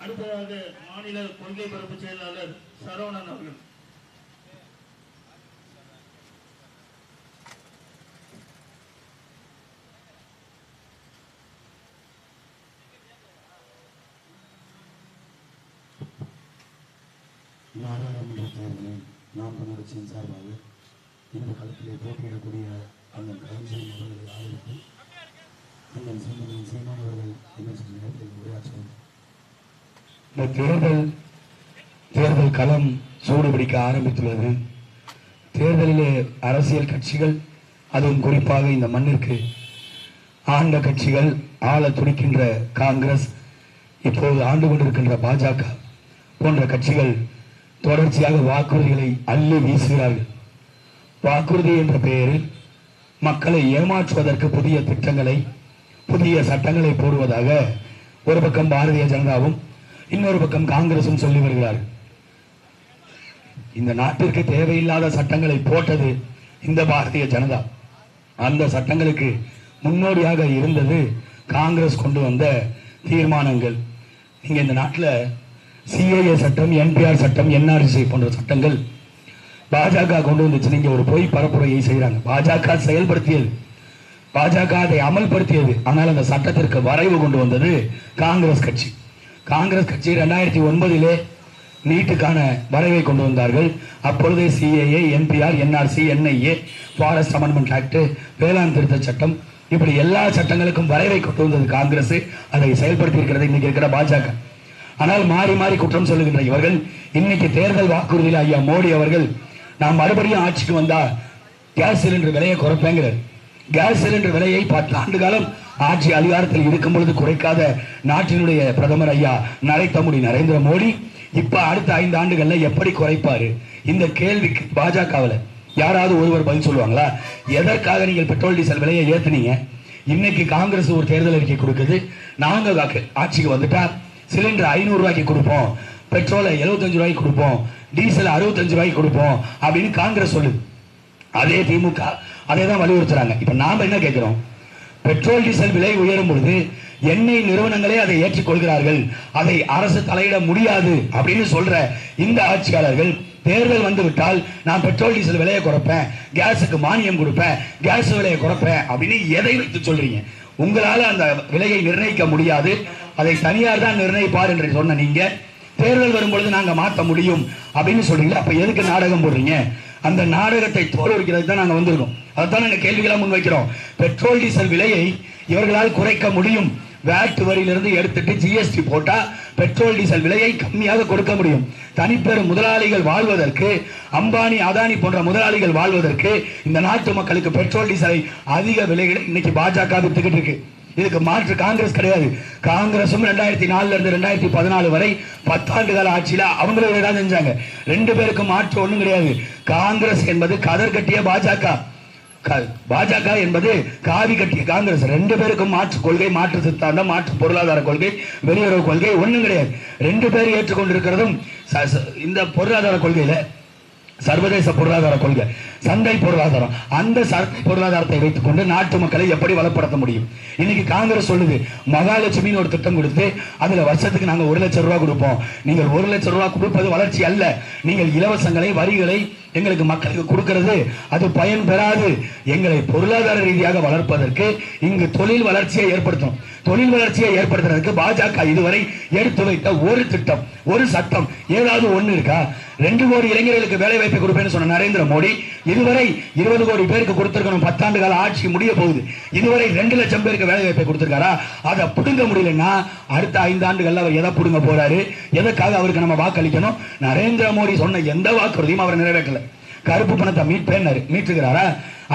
அடுத்ததாக மாநில கொள்கை பரப்பு செயலாளர் சரவணன் அவர்கள். நாடாளுமன்ற தேர்தலில் நாம் தமிழ் சார்பாக இந்த களத்திலே போட்டியிடக்கூடிய அண்ணன் கலைஞர் அவர்களை ஆதரித்து அண்ணன் சீமன் சீமான் அவர்கள் என்ன சில நேரத்தில் உரையாற்றுவார் இந்த தேர்தல் தேர்தல் களம் சூடுபிடிக்க ஆரம்பித்துள்ளது. தேர்தலிலே அரசியல் கட்சிகள் அதுவும் குறிப்பாக இந்த மண்ணிற்கு ஆண்ட கட்சிகள் ஆள துடிக்கின்ற காங்கிரஸ் இப்போது ஆண்டு கொண்டிருக்கின்ற பாஜக போன்ற கட்சிகள் தொடர்ச்சியாக வாக்குறுதிகளை அள்ளி வீசுகிறார்கள். வாக்குறுதி என்ற பெயரில் மக்களை ஏமாற்றுவதற்கு புதிய திட்டங்களை புதிய சட்டங்களை போடுவதாக ஒரு பக்கம் பாரதிய ஜனதாவும் இன்னொரு பக்கம் காங்கிரசும் சொல்லி வருகிறார்கள் இந்த நாட்டிற்கு தேவையில்லாத சட்டங்களை போட்டது இந்த பாரதிய ஜனதா. அந்த சட்டங்களுக்கு முன்னோடியாக இருந்தது காங்கிரஸ் கொண்டு வந்த தீர்மானங்கள். நீங்கள் இந்த நாட்டில் சிஏஏ சட்டம் என்பிஆர் சட்டம் என்ஆர்சி போன்ற சட்டங்கள் பாஜக கொண்டு வந்துச்சு நீங்கள் ஒரு பொய் பரப்புரையை செய்கிறாங்க பாஜக செயல்படுத்தியது. பாஜக அதை அமல்படுத்தியது. ஆனால் அந்த சட்டத்திற்கு வரைவு கொண்டு வந்தது காங்கிரஸ் கட்சி. காங்கிரஸ் கட்சி ரெண்டாயிரத்தி ஒன்பதிலே நீட்டுக்கான வரைவை கொண்டு வந்தார்கள். அப்பொழுது CAA NPR NRC NIA forest amendment act வேளாண் திருத்த சட்டம் இப்படி எல்லா சட்டங்களுக்கும் வரைவை கொண்டு வந்தது காங்கிரஸ் அதை செயல்படுத்தி இருக்கிறது இன்னைக்கு இருக்கிற பாஜக. ஆனால் மாறி மாறி குற்றம் சொல்லுகின்ற இவர்கள் இன்னைக்கு தேர்தல் வாக்குறுதியில் ஐயா மோடி அவர்கள் நாம் மறுபடியும் ஆட்சிக்கு வந்தா கேஸ் சிலிண்டர் விலையை குறைப்பேங்கிறார். கேஸ் சிலிண்டர் விலையை பத்து ஆண்டு காலம் ஆட்சி அதிகாரத்தில் இருக்கும் பொழுது குறைக்காத நாட்டினுடைய பிரதமர் ஐயா நரேந்திர நரேந்திர மோடி இப்ப அடுத்த ஐந்து ஆண்டுகள்ல எப்படி குறைப்பாரு? இந்த கேள்விக்கு பாஜகவில் யாராவது ஒருவர் பதில் சொல்லுவாங்களா? எதற்காக நீங்கள் பெட்ரோல் டீசல் விலையை ஏத்துனீங்க? இன்னைக்கு காங்கிரஸ் ஒரு தேர்தல் அறிக்கை கொடுக்குது. நாங்க வாக்கு- ஆட்சிக்கு வந்துட்டா சிலிண்டர் ஐநூறு ரூபாய்க்கு கொடுப்போம் பெட்ரோலை 75 ரூபாய்க்கு கொடுப்போம் டீசல் அறுபத்தஞ்சு ரூபாய்க்கு கொடுப்போம் அப்படின்னு காங்கிரஸ் சொல்லுது. அதே திமுக அதே தான் வலியுறுத்துறாங்க. இப்ப நாம என்ன கேட்கிறோம் பெட்ரோல் டீசல் விலை உயரும் பொழுது எண்ணெய் நிறுவனங்களே அதை ஏற்றுக்கொள்கிறார்கள். அதை அரசு தலையிட முடியாது அப்படின்னு சொல்ற இந்த ஆட்சியாளர்கள் தேர்தல் வந்துவிட்டால் நான் பெட்ரோல் டீசல் விலையை குறைப்பேன் கேஸுக்கு மானியம் கொடுப்பேன் கேஸ் விலையை குறைப்பேன் அப்படின்னு எதை வைத்து சொல்றீங்க? உங்களால அந்த விலையை நிர்ணயிக்க முடியாது. அதை தனியார் தான் நிர்ணயிப்பார் என்று சொன்ன நீங்க தேர்தல் வரும்பொழுது நாங்க மாற்ற முடியும் அப்படின்னு சொல்றீங்களா அப்ப எதுக்கு நாடகம் போடுறீங்க? அந்த நாடகத்தை தோல்விக்கிறது தான் நாங்க வந்திருக்கோம். அதுதான் நாங்க கேள்விகளா முன்வைக்கிறோம். பெட்ரோல் டீசல் விலையை இவர்களால் குறைக்க முடியும். வேட் வரியிலிருந்து எடுத்துட்டு ஜிஎஸ்டி போட்டா பெட்ரோல் டீசல் விலையை கம்மியாக கொடுக்க முடியும். தனிப்பெரும் முதலாளிகள் வாழ்வதற்கு அம்பானி அதானி போன்ற முதலாளிகள் வாழ்வதற்கு இந்த நாட்டு மக்களுக்கு பெட்ரோல் டீசலை அதிக விலைகளை இன்னைக்கு பாஜக வித்துக்கிட்டு இருக்கு. இதுக்கு மாற்று காங்கிரஸ் கிடையாது. காங்கிரசும் ரெண்டாயிரத்தி நாலுல இருந்து ரெண்டாயிரத்தி பதினாலு வரை பத்தாண்டு கால ஆட்சியில அவங்களும் இதை செஞ்சாங்க. ரெண்டு பேருக்கும் மாற்று ஒண்ணும் கிடையாது. காங்கிரஸ் என்பது கதர் கட்டிய பாஜக. பாஜக என்பது காவி கட்டிய காங்கிரஸ். ரெண்டு பேருக்கும் மாற்று கொள்கை மாற்று சித்தாந்தம் மாற்று பொருளாதார கொள்கை வெளியுறவு கொள்கை ஒண்ணும் கிடையாது. ரெண்டு பேர் ஏற்றுக்கொண்டிருக்கிறதும் இந்த பொருளாதார கொள்கையில சர்வதேச பொருளாதார கொள்கை சந்தை பொருளாதாரம். அந்த சந்தை பொருளாதாரத்தை வைத்துக்கொண்டு நாட்டு மக்களை எப்படி வளப்படுத்த முடியும்? இன்னைக்கு காங்கிரஸ் சொல்லுது மகாலட்சுமின்னு ஒரு திட்டம் கொடுத்து அதுல வருஷத்துக்கு நாங்க ஒரு லட்சம் ரூபாய் கொடுப்போம். நீங்கள் ஒரு லட்சம் ரூபாய் கொடுப்பது வளர்ச்சி அல்ல. நீங்கள் இலவசங்களை வரிகளை எங்களுக்கு மக்களுக்கு கொடுக்கிறது. அது பயன் பெறாது. எங்களை பொருளாதார ரீதியாக வளர்ப்பதற்கு இங்கு தொழில் வளர்ச்சியை ஏற்படுத்தும். தொழில் வளர்ச்சியை ஏற்படுத்துறதுக்கு பாஜக இதுவரை எடுத்து வைத்த ஒரு திட்டம் ஒரு சட்டம். ஏதாவது ஒண்ணு இருக்கா? ரெண்டு கோடி இளைஞர்களுக்கு வேலை வாய்ப்பு கொடுப்பேன்னு சொன்ன நரேந்திர மோடி இதுவரை இருபது கோடி பேருக்கு கொடுத்திருக்கணும். பத்தாண்டு கால ஆட்சி முடிய போகுது. இதுவரை ரெண்டு லட்சம் பேருக்கு வேலை வாய்ப்பை கொடுத்திருக்காரா? அதை புடுங்க முடியலன்னா அடுத்த ஐந்து ஆண்டுகள்ல அவர் எதை புடுங்க போறாரு? எதற்காக அவருக்கு நம்ம வாக்களிக்கணும்? நரேந்திர மோடி சொன்ன எந்த வாக்குறுதியும் அவர் நிறைவேற்றல. கருப்பு பணத்தை மீட்பேன்னாரு மீட்டுக்கிறாரா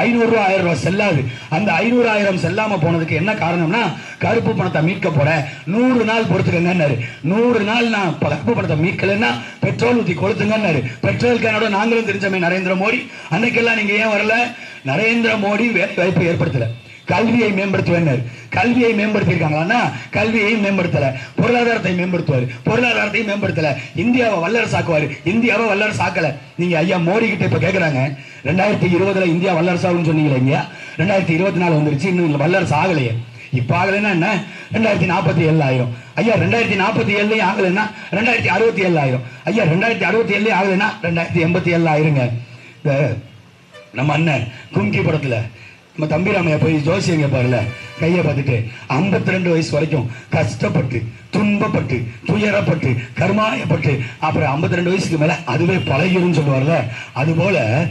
ஐநூறு ஆயிரம் ரூபாய் செல்லாது. அந்த ஐநூறு ஆயிரம் செல்லாம போனதுக்கு என்ன காரணம்னா கருப்பு பணத்தை மீட்க போறேன் நூறு நாள் பொறுத்துக்கங்கன்னாரு. நூறு நாள் நான் கருப்பு பணத்தை மீட்கலன்னா பெட்ரோல் ஊற்றி கொளுத்துங்கன்னாரு. பெட்ரோல் கேனோட நாங்களும் தெரிஞ்சமே நரேந்திர மோடி. அன்னைக்கெல்லாம் நீங்க ஏன் வரல? நரேந்திர மோடி வேலை வாய்ப்பு ஏற்படுத்தலை. கல்வியை மேம்படுத்துவேன் கல்வியை மேம்படுத்தியிருக்காங்களான்னா கல்வியையும் மேம்படுத்தல. பொருளாதாரத்தை மேம்படுத்துவார். பொருளாதாரத்தையும் மேம்படுத்தல. இந்தியாவை வல்லரசாக்குவார். இந்தியாவை வல்லரசாக்கல. நீங்க ஐயா மோடி கிட்ட இப்ப கேக்குறாங்க. ரெண்டாயிரத்தி இருபதுல இந்தியா வல்லரசாகும்னு சொன்னீங்களே இங்க ரெண்டாயிரத்தி இருபத்தி நாலு வந்துருச்சு. இன்னும் வல்லரசு ஆகலையே. இப்ப ஆகலைன்னா என்ன? ரெண்டாயிரத்தி நாற்பத்தி ஏழு ஆயிரம். ஐயா ரெண்டாயிரத்தி நாற்பத்தி ஏழுலயும் ஆகலைன்னா ரெண்டாயிரத்தி அறுபத்தி ஏழு ஆயிரம். ஐயா ரெண்டாயிரத்தி அறுபத்தி ஏழுலயும் ஆகலைன்னா ரெண்டாயிரத்தி எண்பத்தி ஏழு ஆயிருங்க நம்ம அண்ணன் கும்கி படத்துல நம்ம தம்பிராமையா போய் ஜோசியம் கேட்பாருல கையை பார்த்துட்டு 52 ரெண்டு வயசு வரைக்கும் கஷ்டப்பட்டு துன்பப்பட்டு துயரப்பட்டு கருமாயப்பட்டு அப்புறம் 52 ரெண்டு வயசுக்கு மேல அதுவே பழகிரும்னு சொல்லுவார்ல. அது போல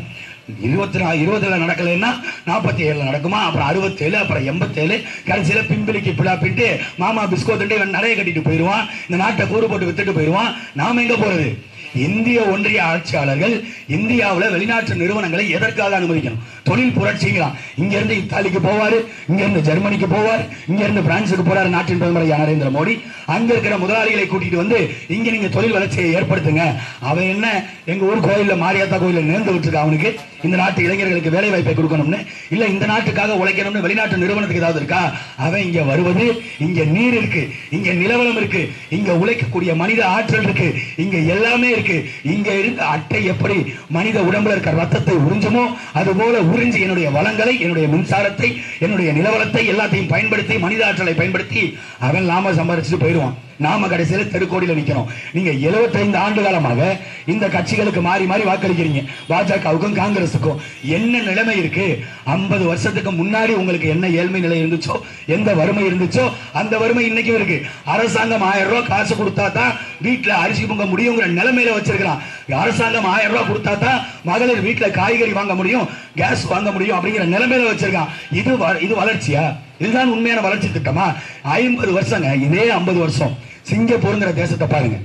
இருபத்தி நா இருபதுல நடக்கலைன்னா நாற்பத்தி ஏழுல நடக்குமா? அப்புறம் அறுபத்தேழு அப்புறம் எண்பத்தேழு கடைசியில பிம்பிளிக்கு பிள்ளா மாமா பிஸ்கோ திண்டு இவன் நிறைய கட்டிட்டு போயிடுவான் இந்த நாட்டை கூறு போட்டு வித்துட்டு போயிடுவான். நாம எங்க போறது? இந்திய ஒன்றிய ஆட்சியாளர்கள் இந்தியாவில் வெளிநாட்டு நிறுவனங்களை எதற்காக அனுமதிக்கணும்? தொழில் புரட்சிங்களாம் இங்கிருந்து இத்தாலிக்கு போவார் இங்கிருந்து ஜெர்மனிக்கு போவார் இங்கிருந்து பிரான்சுக்கு போறாரு நாட்டின் பிரதமர் நரேந்திர மோடி. அங்க இருக்கிற முதலாளிகளை கூட்டிட்டு வந்து இங்க நீங்க தொழில் வளர்ச்சியை ஏற்படுத்துங்க. அவன் என்ன எங்க ஊர் கோயில்ல மாரியாத்தா கோயிலில் நேர்ந்து விட்டுருக்க அவனுக்கு? இந்த நாட்டு இளைஞர்களுக்கு வேலை வாய்ப்பை கொடுக்கணும்னு? இல்ல இந்த நாட்டுக்காக உழைக்கணும்னு வெளிநாட்டு நிறுவனத்துக்கு ஏதாவது இருக்கா? அவன் இங்க வருவது இங்க நீர் இருக்கு இங்க நிலவளம் இருக்கு இங்க உழைக்கக்கூடிய மனித ஆற்றல் இருக்கு இங்க எல்லாமே இருக்கு. இங்க இருந்த அட்டை எப்படி மனித உடம்புல இருக்க ரத்தத்தை உறிஞ்சுமோ அது போல உறிஞ்சி என்னுடைய வளங்களை என்னுடைய மின்சாரத்தை என்னுடைய நிலவரத்தை எல்லாத்தையும் பயன்படுத்தி மனித ஆற்றலை பயன்படுத்தி அவன் லாம சம்பாரிச்சுட்டு போயிடுவான். நாம கடைசியில தெருக்கோடியில நிற்கிறோம் நீங்க 75 ஆண்டு காலமாக இந்த கட்சிகளுக்கு மாறி மாறி வாக்களிக்கிறீங்க. பாஜகவுக்கும் காங்கிரஸுக்கும் என்ன நிலைமை இருக்கு? 50 வருஷத்துக்கு முன்னாடி உங்களுக்கு என்ன ஏழ்மை நிலை இருந்துச்சோ எந்த வறுமை இருந்துச்சோ அந்த வறுமை இன்னைக்கும் இருக்கு. அரசாங்கம் ஆயிரம் ரூபாய் காசு கொடுத்தா தான் வீட்டுல அரிசி பொங்க முடியுங்கிற நிலைமையில வச்சிருக்கலாம் அரசாங்கம் ஆயிரம் ரூபாய் கொடுத்தா தான் மகளிர் வீட்டுல காய்கறி வாங்க முடியும் கேஸ் வாங்க முடியும் அப்படிங்கிற நிலைமையில வச்சிருக்கான். இது வ- இது வளர்ச்சியா? இதுதான் உண்மையான வளர்ச்சி திட்டமா? ஐம்பது வருஷங்க இதே ஐம்பது வருஷம். சிங்கப்பூருங்கிற தேசத்தை பாருங்க.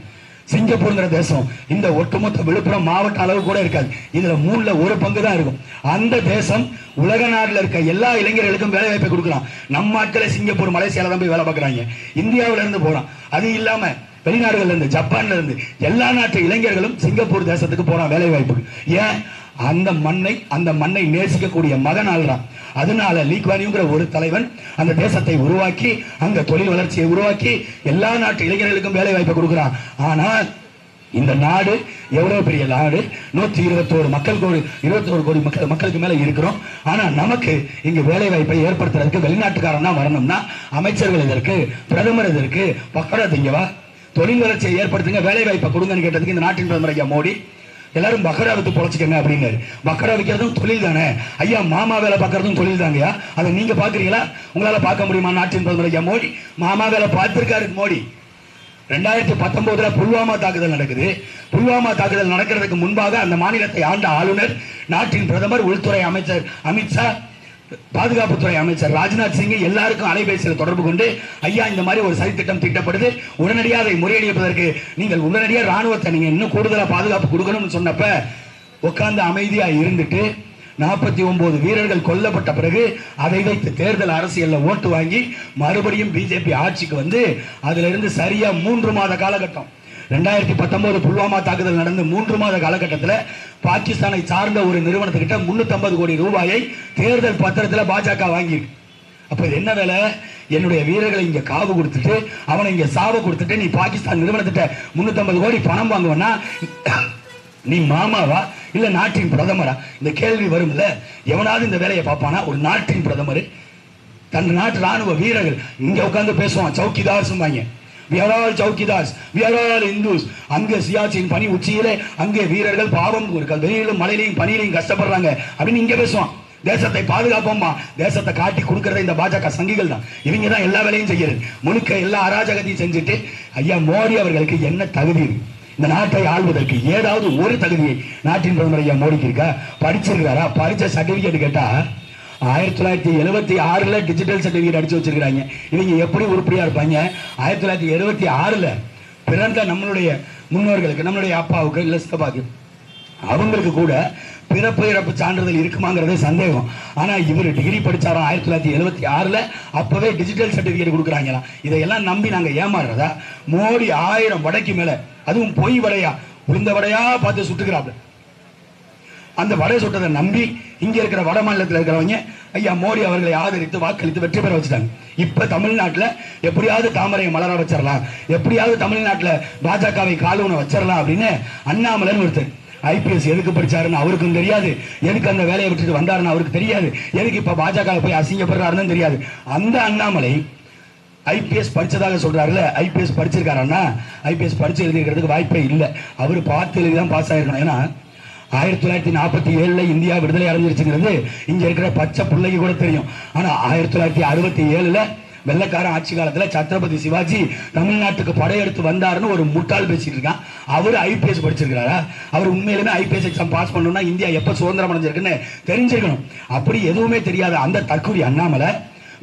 சிங்கப்பூருங்கிற தேசம் இந்த ஒட்டுமொத்த விழுப்புரம் மாவட்ட அளவு கூட இருக்காது. இதுல மூணுல ஒரு பங்கு தான் இருக்கும். அந்த தேசம் உலக நாட்டில் இருக்க எல்லா இளைஞர்களுக்கும் வேலை வாய்ப்பை கொடுக்கலாம். நம்ம ஆட்களை சிங்கப்பூர் மலேசியால தான் போய் வேலை பார்க்குறாங்க. இந்தியாவுல இருந்து போறான். அது இல்லாம வெளிநாடுகள்ல இருந்து ஜப்பான்ல இருந்து எல்லா நாட்டு இளைஞர்களும் சிங்கப்பூர் தேசத்துக்கு போறான் வேலை வாய்ப்பு ஏன்? அந்த மண்ணை அந்த மண்ணை நேசிக்கக்கூடிய மகன் தான் அதனால லீக்வானிங்கிற ஒரு தலைவன் அந்த தேசத்தை உருவாக்கி அங்க தொழில் வளர்ச்சியை உருவாக்கி எல்லா நாட்டு இளைஞர்களுக்கும் வேலை வாய்ப்பை கொடுக்குறான் ஆனால் இந்த நாடு எவ்வளவு பெரிய நாடு? நூத்தி இருபத்தோரு மக்கள் கோடி இருபத்தோரு கோடி மக்கள் மக்களுக்கு மேல இருக்கிறோம். ஆனா நமக்கு இங்க வேலை வாய்ப்பை ஏற்படுத்துறதுக்கு வெளிநாட்டுக்காரன் தான் வரணும்னா அமைச்சர்கள் இதற்கு பிரதமர் இதற்கு பக்கரா திங்கவா? தொழில் வளர்ச்சியை ஏற்படுத்துங்க வேலை வாய்ப்பை கொடுங்கன்னு கேட்டதுக்கு இந்த நாட்டின் பிரதமர் ஐயா மோடி. எல்லாரும் பக்கரா வித்து பொழைச்சிக்கங்க அப்படின்னாரு. பக்கரா விற்கிறதும் தொழில் தானே. ஐயா மாமா வேலை பார்க்கறதும் தொழில் தாங்கய்யா. அதை நீங்க பாக்குறீங்களா உங்களால பார்க்க முடியுமா? நாட்டின் பிரதமர் ஐயா மோடி. மாமா வேலை பார்த்திருக்காரு மோடி. ரெண்டாயிரத்தி பத்தொன்பதுல புல்வாமா தாக்குதல் நடக்குது. புல்வாமா தாக்குதல் நடக்கிறதுக்கு முன்பாக அந்த மாநிலத்தை ஆண்ட ஆளுநர் நாட்டின் பிரதமர் உள்துறை அமைச்சர் அமித்ஷா பாதுகாப்புத்துறை அமைச்சர் ராஜ்நாத் சிங் எல்லாருக்கும் அலைபேசியில் தொடர்பு கொண்டு ஐயா இந்த மாதிரி ஒரு சதித்திட்டம் திட்டப்படுது. உடனடியாக அதை முறியடிப்பதற்கு நீங்கள் உடனடியாக ராணுவத்தை நீங்க இன்னும் கூடுதலா பாதுகாப்பு கொடுக்கணும்னு சொன்னப்ப உட்கார்ந்து அமைதியா இருந்துட்டு நாற்பத்தி ஒன்பது வீரர்கள் கொல்லப்பட்ட பிறகு அதை வைத்து தேர்தல் அரசியல்ல ஓட்டு வாங்கி மறுபடியும் பிஜேபி ஆட்சிக்கு வந்து அதுல இருந்து சரியா மூன்று மாத காலகட்டம். ரெண்டாயிரத்தி பத்தொன்பது புல்வாமா தாக்குதல் நடந்து மூன்று மாத காலகட்டத்தில் பாகிஸ்தானை சார்ந்த ஒரு நிறுவனத்துக்கிட்ட 350 கோடி ரூபாயை தேர்தல் பத்திரத்தில் பாஜக வாங்கியிருக்கு. அப்ப இது என்ன வேலை? என்னுடைய வீரர்களை இங்க காவு கொடுத்துட்டு அவனை இங்க சாவ கொடுத்துட்டு நீ பாகிஸ்தான் நிறுவனத்திட்ட 350 கோடி பணம் வாங்குவனா நீ மாமாவா? இல்ல நாட்டின் பிரதமரா? இந்த கேள்வி வரும்ல. எவனாவது இந்த வேலையை பார்ப்பானா? ஒரு நாட்டின் பிரதமர். தன் நாட்டு ராணுவ வீரர்கள். இங்க உட்காந்து பேசுவான். சௌக்கிதார் சொன்னாங்க We are all chowkidars we are Hindus அங்கே சியாச்சின் பனி உச்சியிலே அங்கே வீரர்கள் பாவம் இருக்க வெயிலும் மழையிலையும் பனியிலையும் கஷ்டப்படுறாங்க. அப்படின்னு இங்கே பேசுவான். தேசத்தை பாதுகாப்போம்மா. தேசத்தை காட்டி கொடுக்கறத இந்த பாஜக சங்கிகள் தான். இவங்க தான் எல்லா வேலையும் செய்யறது. முழுக்க எல்லா அராஜகத்தையும் செஞ்சுட்டு ஐயா மோடி அவர்களுக்கு என்ன தகுதி? இந்த நாட்டை ஆள்வதற்கு ஏதாவது ஒரு தகுதியை நாட்டின் பிரதமர் ஐயா மோடிக்கு இருக்கா? படிச்சிருக்காரா? படிச்ச சர்டிபிகேட் கேட்டா ஆயிரத்தி தொள்ளாயிரத்தி எழுபத்தி ஆறில் டிஜிட்டல் சர்டிஃபிகேட் அடிச்சு வச்சிருக்காங்க இவங்க எப்படி உருப்படியாக இருப்பாங்க? ஆயிரத்தி தொள்ளாயிரத்தி எழுபத்தி ஆறில் பிறந்த நம்மளுடைய முன்னோர்களுக்கு நம்மளுடைய அப்பாவுக்கு இல்லை சித்தப்பாக்கு அவங்களுக்கு கூட பிறப்பு இறப்பு சான்றிதழ் இருக்குமாங்கிறதே சந்தேகம். ஆனால் இவர் டிகிரி படித்தாராம் ஆயிரத்தி தொள்ளாயிரத்தி எழுபத்தி ஆறில் அப்போவே டிஜிட்டல் சர்டிஃபிகேட் கொடுக்குறாங்களாம். இதையெல்லாம் நம்பி நாங்கள் ஏமாறுறதா? மோடி ஆயிரம் வடைக்கு மேலே அதுவும் பொய் வடையா? உளுந்த வடையா பார்த்து சுட்டுக்கிறாப்புல அந்த வடை சுட்டதை நம்பி இங்க இருக்கிற வட மாநிலத்தில் இருக்கிறவங்க ஐயா மோடி அவர்களை ஆதரித்து வாக்களித்து வெற்றி பெற வச்சுட்டாங்க. இப்ப தமிழ்நாட்டில் எப்படியாவது தாமரையை மலர வச்சிடலாம். எப்படியாவது தமிழ்நாட்டில் பாஜகவை காலூன வச்சிடலாம் அப்படின்னு அண்ணாமலைன்னு ஒருத்தர். ஐபிஎஸ் எதுக்கு படிச்சாருன்னு அவருக்கும் தெரியாது. எதுக்கு அந்த வேலையை விட்டுட்டு வந்தாருன்னு அவருக்கு தெரியாது. எதுக்கு இப்ப பாஜக போய் அசிங்கப்படுறாருன்னு தெரியாது. அந்த அண்ணாமலை ஐபிஎஸ் படிச்சதாக சொல்கிறாருல்ல ஐபிஎஸ் படிச்சிருக்காருன்னா ஐபிஎஸ் படிச்சு எழுதிக்கிறதுக்கு வாய்ப்பே இல்லை. அவர் பார்த்து எழுதி தான் பாஸ் ஆயிருக்கணும். ஏன்னா ஆயிரத்தி தொள்ளாயிரத்தி நாற்பத்தி ஏழுல இந்தியா விடுதலை அடைஞ்சிருச்சுங்கிறது இங்க இருக்கிற பச்சை பிள்ளைக்கு கூட தெரியும். ஆனா ஆயிரத்தி தொள்ளாயிரத்தி அறுபத்தி ஏழுல வெள்ளக்காரன் ஆட்சி காலத்துல சத்ரபதி சிவாஜி தமிழ்நாட்டுக்கு படையெடுத்து வந்தாருன்னு ஒரு முட்டாள் பேசிட்டு இருக்கான் அவர் ஐபிஎஸ் படிச்சிருக்கிறாரா? அவர் உண்மையிலுமே ஐபிஎஸ் எக்ஸாம் பாஸ் பண்ணணும்னா இந்தியா எப்ப சுதந்திரம் அடைஞ்சிருக்குன்னு தெரிஞ்சிருக்கணும். அப்படி எதுவுமே தெரியாத அந்த தற்கொலை அண்ணாமலை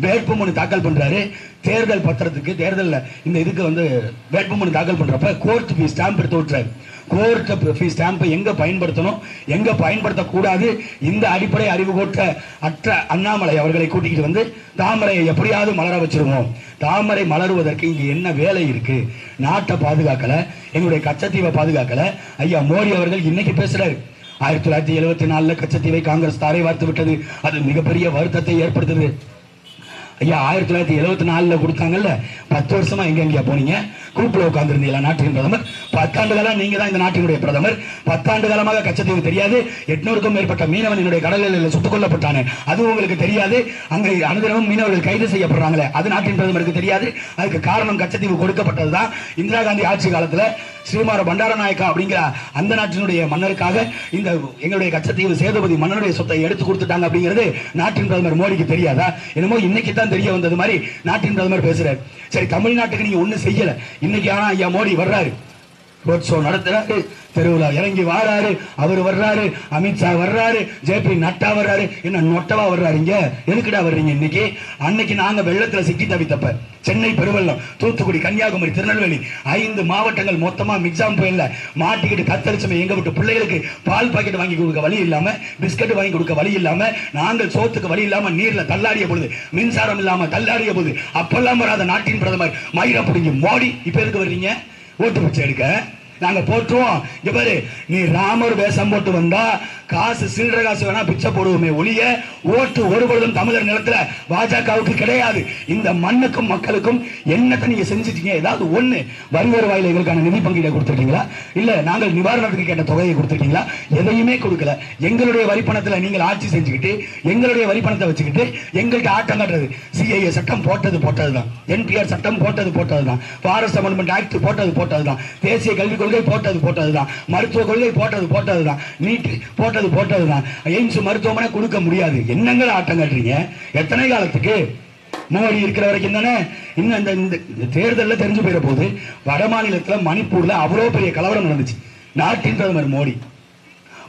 வேட்புமனு தாக்கல் பண்றாரு. தேர்தல் பத்திரத்துக்கு தேர்தலில் இந்த இதுக்கு வந்து வேட்புமனு தாக்கல் பண்றப்ப கோர்ட் ஃபீஸ் ஸ்டாம்ப் எடுத்து விட்டுறாரு. கோர்ட் ஃபீஸ் ஸ்டாம்பை எங்க பயன்படுத்தணும்? எங்க பயன்படுத்தக்கூடாது? இந்த அடிப்படை அறிவு கோட்ட அற்ற அண்ணாமலை அவர்களை கூட்டிக்கிட்டு வந்து தாமரையை எப்படியாவது மலர வச்சிருவோம். தாமரை மலருவதற்கு இங்க என்ன வேலை இருக்கு? நாட்டை பாதுகாக்கல எங்களுடைய கச்சத்தீவை பாதுகாக்கல. ஐயா மோடி அவர்கள் இன்னைக்கு பேசுறாரு. ஆயிரத்தி தொள்ளாயிரத்தி எழுபத்தி நாலுல கச்சத்தீவை காங்கிரஸ் தாரை வார்த்து விட்டது. அது மிகப்பெரிய வருத்தத்தை ஏற்படுத்துது. ஐயா ஆயிரத்தி தொள்ளாயிரத்தி எழுபத்தி நாலில் கொடுத்தாங்கல்ல? பத்து வருஷமா எங்க எங்கேயா போனீங்க? குரூப்ல உட்காந்துருந்தீங்களா நாட்டின் பிரதமர்? பத்தாண்டு காலம் நீங்க தான் இந்த நாட்டினுடைய பிரதமர். பத்தாண்டு காலமாக கச்சத்தீவு தெரியாது. எட்நூறுக்கும் மேற்பட்ட மீனவன் என்னுடைய கடலில் சுட்டுக் கொல்லப்பட்டானே. அது உங்களுக்கு தெரியாது. அங்க அனுதினமும் மீனவர்கள் கைது செய்யப்படுறாங்களே. அது நாட்டின் பிரதமருக்கு தெரியாது. அதுக்கு காரணம் கச்சத்தீவு கொடுக்கப்பட்டது தான் இந்திரா காந்தி ஆட்சி காலத்தில் ஸ்ரீமார பண்டாரநாயக்கா அப்படிங்கிற அந்த நாட்டினுடைய மன்னருக்காக இந்த எங்களுடைய கச்சத்தீவு சேதுபதி மன்னனுடைய சொத்தை எடுத்து கொடுத்துட்டாங்க அப்படிங்கிறது நாட்டின் பிரதமர் மோடிக்கு தெரியாதா? என்னமோ இன்னைக்கு தான் தெரிய வந்தது மாதிரி நாட்டின் பிரதமர் பேசுறாரு. சரி தமிழ்நாட்டுக்கு நீங்க ஒன்றும் செய்யல. இன்னைக்கு ஆனா ஐயா மோடி வர்றாரு. ரோட் ஷோ நடத்துறாரு தெருவில் இறங்கி வாராரு அவர் வர்றாரு அமித்ஷா வர்றாரு ஜேபி நட்டா வர்றாரு. என்ன நொட்டவா வர்றாருங்க? எதுக்குடா வர்றீங்க இன்னைக்கு? அன்னைக்கு நாங்க வெள்ளத்துல சிக்கி தவித்தப்ப. சென்னை பெருவெள்ளம் தூத்துக்குடி கன்னியாகுமரி திருநெல்வேலி ஐந்து மாவட்டங்கள் மொத்தமா மிக்ஸாம் புயல்ல மாட்டிக்கிட்டு கத்தரிச்சமை எங்க விட்டு பிள்ளைகளுக்கு பால் பாக்கெட் வாங்கி கொடுக்க வழி இல்லாம பிஸ்கட் வாங்கி கொடுக்க வழி இல்லாம நாங்கள் சோத்துக்கு வழி இல்லாம நீர்ல தள்ளாடிய பொழுது மின்சாரம் இல்லாம தள்ளாடிய பொழுது அப்பெல்லாம் வராத நாட்டின் பிரதமர் மயிர பிடிங்கி மோடி. இப்ப எதுக்கு வர்றீங்க? ஓட்டு பிச்சை எடுக்க? நாங்க போட்டுருவோம் இங்க பாரு நீ ராமர் வேஷம் போட்டு வந்தா காசு சில்லற காசு வேணா பிச்சை போடுவோமே ஒளிய ஓட்டு ஒருபொழுதும் தமிழர் நிலத்துல பாஜகவுக்கு கிடையாது. இந்த மண்ணுக்கும் மக்களுக்கும் என்னத்தை நீங்க செஞ்சுட்டீங்க? ஏதாவது ஒண்ணு. வரி வருவாயில எங்களுக்கான நிதி பங்கீடை கொடுத்துருக்கீங்களா? இல்ல நாங்கள் நிவாரணத்துக்கு கேட்ட தொகையை கொடுத்துருக்கீங்களா? எதையுமே கொடுக்கல. எங்களுடைய வரிப்பணத்துல நீங்கள் ஆட்சி செஞ்சுக்கிட்டு எங்களுடைய வரி பணத்தை வச்சுக்கிட்டு எங்கள்கிட்ட ஆட்டம் காட்டுறது. சிஐஏ சட்டம் போட்டது போட்டதுதான். என்பிஆர் சட்டம் போட்டது போட்டதுதான். ஃபாரஸ்ட் அமெண்ட்மெண்ட் ஆக்ட் போட்டது போட்டதுதான். தேசிய கல்விக் கொள்கை போட்டது போட்டதுதான். மருத்துவ கொள்கை போட்டது போட்டதுதான். நீட் போட்டது போட்டதுதான். எய்ம்ஸ் மருத்துவமனை கொடுக்க முடியாது. என்னங்கள் ஆட்டம் காட்டுறீங்க? எத்தனை காலத்துக்கு? மோடி இருக்கிற வரைக்கும் தானே? இன்னும் இந்த இந்த- இந்த தெரிஞ்சு போயிட போகுது வட மாநிலத்துல மணிப்பூர்ல அவ்வளவு பெரிய கலவரம் நடந்துச்சு. நாட்டின் பிரதமர் மோடி.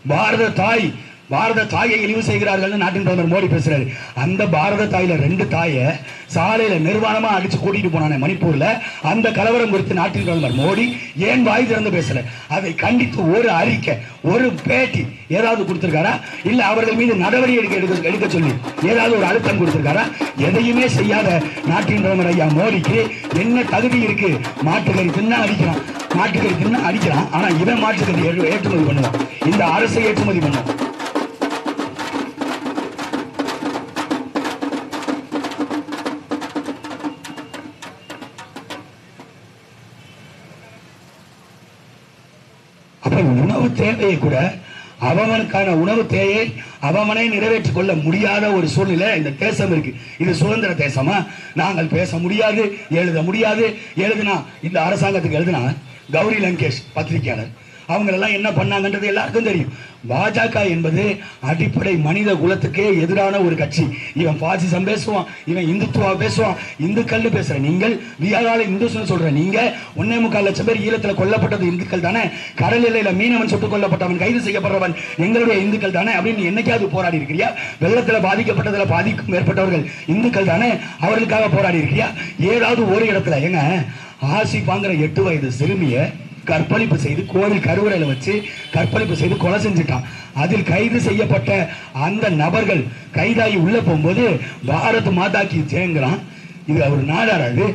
பாரத தாய் பாரத தாயை இழிவு செய்கிறார்கள் நாட்டின் பிரதமர் மோடி பேசுறாரு. அந்த பாரத தாயில ரெண்டு தாயை சாலையில நிர்வாணமா அடிச்சு கூட்டிட்டு போனானே மணிப்பூர்ல. அந்த கலவரம் குறித்து நாட்டின் பிரதமர் மோடி ஏன் வாய் திறந்து பேசல? அதை கண்டித்து ஒரு அறிக்கை ஒரு பேட்டி ஏதாவது கொடுத்திருக்காரா? இல்ல அவர்கள் மீது நடவடிக்கை எடுக்க எடுக்க எடுக்க சொல்லி ஏதாவது ஒரு அழுத்தம் கொடுத்திருக்காரா? எதையுமே செய்யாத நாட்டின் பிரதமர் ஐயா மோடிக்கு என்ன தகுதி இருக்கு? மாட்டுக்கறி தின்னா அடிக்கிறான் மாட்டுக்கறி தின்னா அடிக்கிறான் ஆனா இவன் மாட்டுக்கறி ஏற்றுமதி பண்ணுவான். இந்த அரசை ஏற்றுமதி பண்ணுவான். உணவு கூட அவனுக்கான உணவு தேயை அவமனை நிறைவேற்றிக் கொள்ள முடியாத ஒரு சூழ்நிலை இந்த தேசம் இருக்கு. இது சுதந்திர தேசமா? நாங்கள் பேச முடியாது எழுத முடியாது. எழுதுனா இந்த அரசாங்கத்துக்கு எழுதுனா கௌரி லங்கேஷ் பத்திரிகையாளர். அவங்க எல்லாம் என்ன பண்ணாங்கன்றது எல்லாருக்கும் தெரியும். பாஜக என்பது அடிப்படை மனித குலத்துக்கே எதிரான ஒரு கட்சி. இவன் பாசிசம் பேசுவான் இவன் இந்துத்துவா பேசுவான் இந்துக்கள்னு பேசுற நீங்கள் வியாழால இந்துஸ்னு சொல்ற நீங்க ஒன்னே முக்கால் லட்சம் பேர் ஈழத்துல கொல்லப்பட்டது இந்துக்கள் தானே? கடல் எல்லையில மீனவன் சுட்டுக் கொல்லப்பட்டவன் கைது செய்யப்படுறவன் எங்களுடைய இந்துக்கள் தானே? அப்படின்னு என்னைக்காவது போராடி இருக்கிறியா வெள்ளத்துல பாதிக்கப்பட்டதுல பாதிக்கும் மேற்பட்டவர்கள் இந்துக்கள் தானே? அவர்களுக்காக போராடி இருக்கிறியா ஏதாவது ஒரு இடத்துல ஏங்க ஆசிப்பாங்கிற எட்டு வயது சிறுமியை கற்பழிப்பு செய்து கோவில் கருவறையில் வச்சு கற்பழிப்பு செய்து கொலை செஞ்சுட்டான். அதில் கைது செய்யப்பட்ட அந்த நபர்கள் கைதாகி உள்ளே போகும்போது பாரத் மாதாக்கி ஜெயங்கிறான். இது அவர் நாடாரா இது?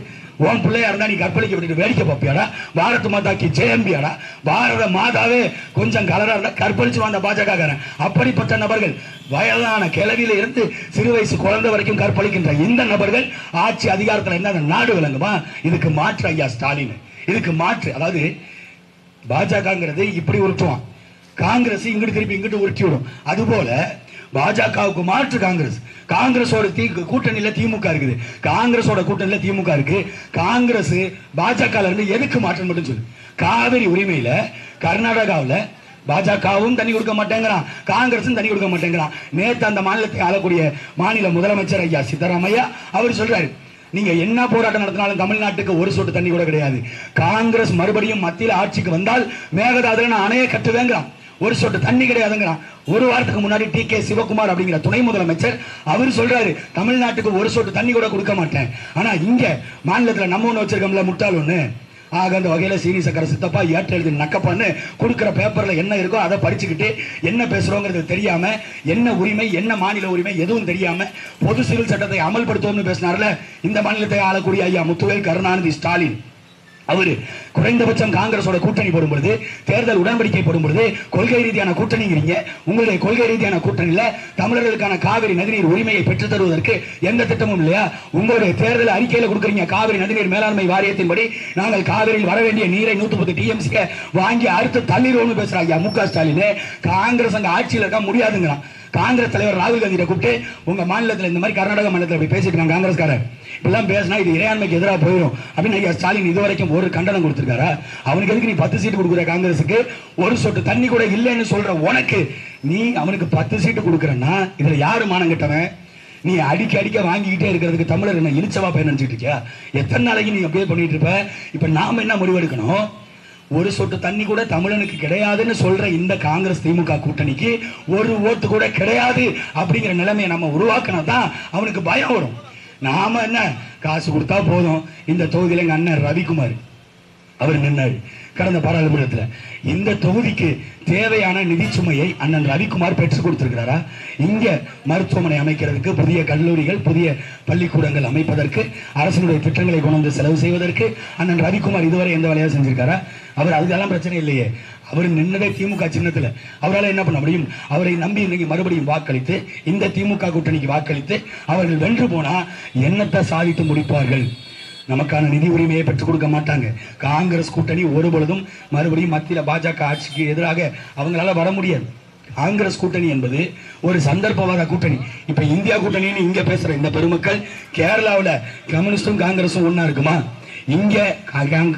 உன் பிள்ளையா இருந்தா நீ கற்பழிக்க விட்டு வேடிக்கை பார்ப்பியாடா? பாரத் மாதாக்கு ஜெயம்பியாடா? பாரத மாதாவே கொஞ்சம் கலரா இருந்தா கற்பழிச்சு வந்த பாஜக காரன் அப்படிப்பட்ட நபர்கள் வயதான கிளவியில இருந்து சிறு வயசு குழந்தை வரைக்கும் கற்பழிக்கின்ற இந்த நபர்கள் ஆட்சி அதிகாரத்துல என்ன நாடு விளங்குமா? இதுக்கு மாற்று ஐயா ஸ்டாலின். இதுக்கு மாற்று அதாவது பாஜகங்கிறது இப்படி உருட்டுவான். காங்கிரஸ் இங்கிட்டு திருப்பி இங்கிட்டு உருட்டி விடும். அதுபோல பாஜகவுக்கு மாற்று காங்கிரஸ். காங்கிரஸோட தீ கூட்டணியில திமுக இருக்குது. காங்கிரஸோட கூட்டணியில திமுக இருக்கு. காங்கிரஸ் பாஜக இருந்து எதுக்கு மாற்றம் மட்டும் சொல்லு. காவிரி உரிமையில கர்நாடகாவில் பாஜகவும் தண்ணி கொடுக்க மாட்டேங்கிறான். காங்கிரஸும் தண்ணி கொடுக்க மாட்டேங்கிறான். நேத்து அந்த மாநிலத்தை ஆளக்கூடிய மாநில முதலமைச்சர் ஐயா சித்தராமையா அவர் சொல்றாரு நீங்க என்ன போராட்டம் நடத்தினாலும் தமிழ்நாட்டுக்கு ஒரு சொட்டு தண்ணி கூட கிடையாது. காங்கிரஸ் மறுபடியும் மத்தியில் ஆட்சிக்கு வந்தால் மேகதாதுல நான் அணையை கட்டுவேங்கிறான். ஒரு சொட்டு தண்ணி கிடையாதுங்கிறான். ஒரு வாரத்துக்கு முன்னாடி டி கே சிவகுமார் அப்படிங்கிற துணை முதலமைச்சர் அவர் சொல்றாரு தமிழ்நாட்டுக்கு ஒரு சொட்டு தண்ணி கூட கொடுக்க மாட்டேன். ஆனா இங்க மாநிலத்துல நம்ம ஒன்று வச்சிருக்கோம்ல முட்டாள் ஒன்று ஆக அந்த வகையில் சீனி சக்கர சித்தப்பா ஏற்ற எழுதி நக்கப்பான்னு கொடுக்குற பேப்பரில் என்ன இருக்கோ அதை படிச்சுக்கிட்டு என்ன பேசுகிறோங்கிறது தெரியாமல் என்ன உரிமை என்ன மாநில உரிமை எதுவும் தெரியாமல் பொது சிவில் சட்டத்தை அமல்படுத்துவோம்னு பேசினார்ல இந்த மாநிலத்தை ஆளக்கூடிய ஐயா முத்துவேல் கருணாநிதி ஸ்டாலின். அவரு குறைந்தபட்சம் காங்கிரஸோட கூட்டணி போடும் பொழுது தேர்தல் உடன்படிக்கை போடும் பொழுது கொள்கை ரீதியான கூட்டணிங்கிறீங்க. உங்களுடைய கொள்கை ரீதியான கூட்டணியில தமிழர்களுக்கான காவிரி நதிநீர் உரிமையை பெற்றுத் தருவதற்கு எந்த திட்டமும் இல்லையா? உங்களுடைய தேர்தல் அறிக்கையில கொடுக்குறீங்க காவிரி நதிநீர் மேலாண்மை வாரியத்தின்படி. நாங்கள் காவிரியில் வர வேண்டிய நீரை நூத்தி பத்து டிஎம்சியை வாங்கி அறுத்து தள்ளிடுவோம்னு பேசுறாங்க மு க ஸ்டாலின். காங்கிரஸ் அங்க ஆட்சியில் இருக்க முடியாதுங்கிறான். காங்கிரஸ் தலைவர் ராகுல் காந்தியை கூப்பிட்டு உங்க மாநிலத்தில் இந்த மாதிரி கர்நாடக மாநிலத்தில் அப்படி பேசிட்டு இருக்காங்க காங்கிரஸ்காரர். இப்படிலாம் பேசினா இது இறையாண்மைக்கு எதிராக போயிடும் அப்படின்னு ஐயா ஸ்டாலின் இதுவரைக்கும் ஒரு கண்டனம் கொடுத்துருக்காரா? அவனுக்கு எதுக்கு நீ பத்து சீட்டு கொடுக்குற காங்கிரஸுக்கு? ஒரு சொட்டு தண்ணி கூட இல்லைன்னு சொல்ற உனக்கு நீ அவனுக்கு பத்து சீட்டு கொடுக்குறன்னா இதுல யாரு மானம் கட்டவன்? நீ அடிக்க அடிக்க வாங்கிக்கிட்டே இருக்கிறதுக்கு தமிழர் என்ன இழிச்சவா பயன் நினைச்சிட்டு இருக்கியா? எத்தனை நாளைக்கு நீ அப்படியே பண்ணிட்டு இருப்ப? இப்ப நாம என்ன முடிவெடுக்கணும்? ஒரு சொட்டு தண்ணி கூட தமிழனுக்கு கிடையாதுன்னு சொல்ற இந்த காங்கிரஸ் திமுக கூட்டணிக்கு ஒரு ஓட்டு கூட கிடையாது அப்படிங்கிற நிலைமையை நம்ம உருவாக்கினா தான் அவனுக்கு பயம் வரும். நாம என்ன? காசு கொடுத்தா போதும். இந்த தொகுதியில் எங்க அண்ணன் ரவிக்குமார். அவர் நின்றார் கடந்த பாராளுமன்றத்தில். இந்த தொகுதிக்கு தேவையான நிதி சுமையை அண்ணன் ரவிக்குமார் பெற்றுக் கொடுத்திருக்கிறாரா? இங்க மருத்துவமனை அமைக்கிறதுக்கு புதிய கல்லூரிகள் புதிய பள்ளிக்கூடங்கள் அமைப்பதற்கு அரசினுடைய திட்டங்களை கொண்டு வந்து செலவு செய்வதற்கு அண்ணன் ரவிக்குமார் இதுவரை எந்த வேலையாக செஞ்சிருக்காரா? அவர் அதுக்கெல்லாம் பிரச்சனை இல்லையே. அவர் நின்னதே திமுக சின்னத்துல. அவரால் என்ன பண்ண முடியும்? அவரை நம்பி இன்னைக்கு மறுபடியும் வாக்களித்து இந்த திமுக கூட்டணிக்கு வாக்களித்து அவர்கள் வென்று போனா என்னத்தை சாதித்து முடிப்பார்கள்? நமக்கான நிதி உரிமையை பெற்றுக் கொடுக்க மாட்டாங்க. காங்கிரஸ் கூட்டணி ஒரு பொழுதும் மறுபடியும் மத்தியில பாஜக ஆட்சிக்கு எதிராக அவங்களால வர முடியாது. காங்கிரஸ் கூட்டணி என்பது ஒரு சந்தர்ப்பவாத கூட்டணி. இப்ப இந்தியா கூட்டணின்னு இங்க பேசுற இந்த பெருமக்கள் கேரளாவுல கம்யூனிஸ்டும் காங்கிரஸும் ஒன்னா இருக்குமா? இங்க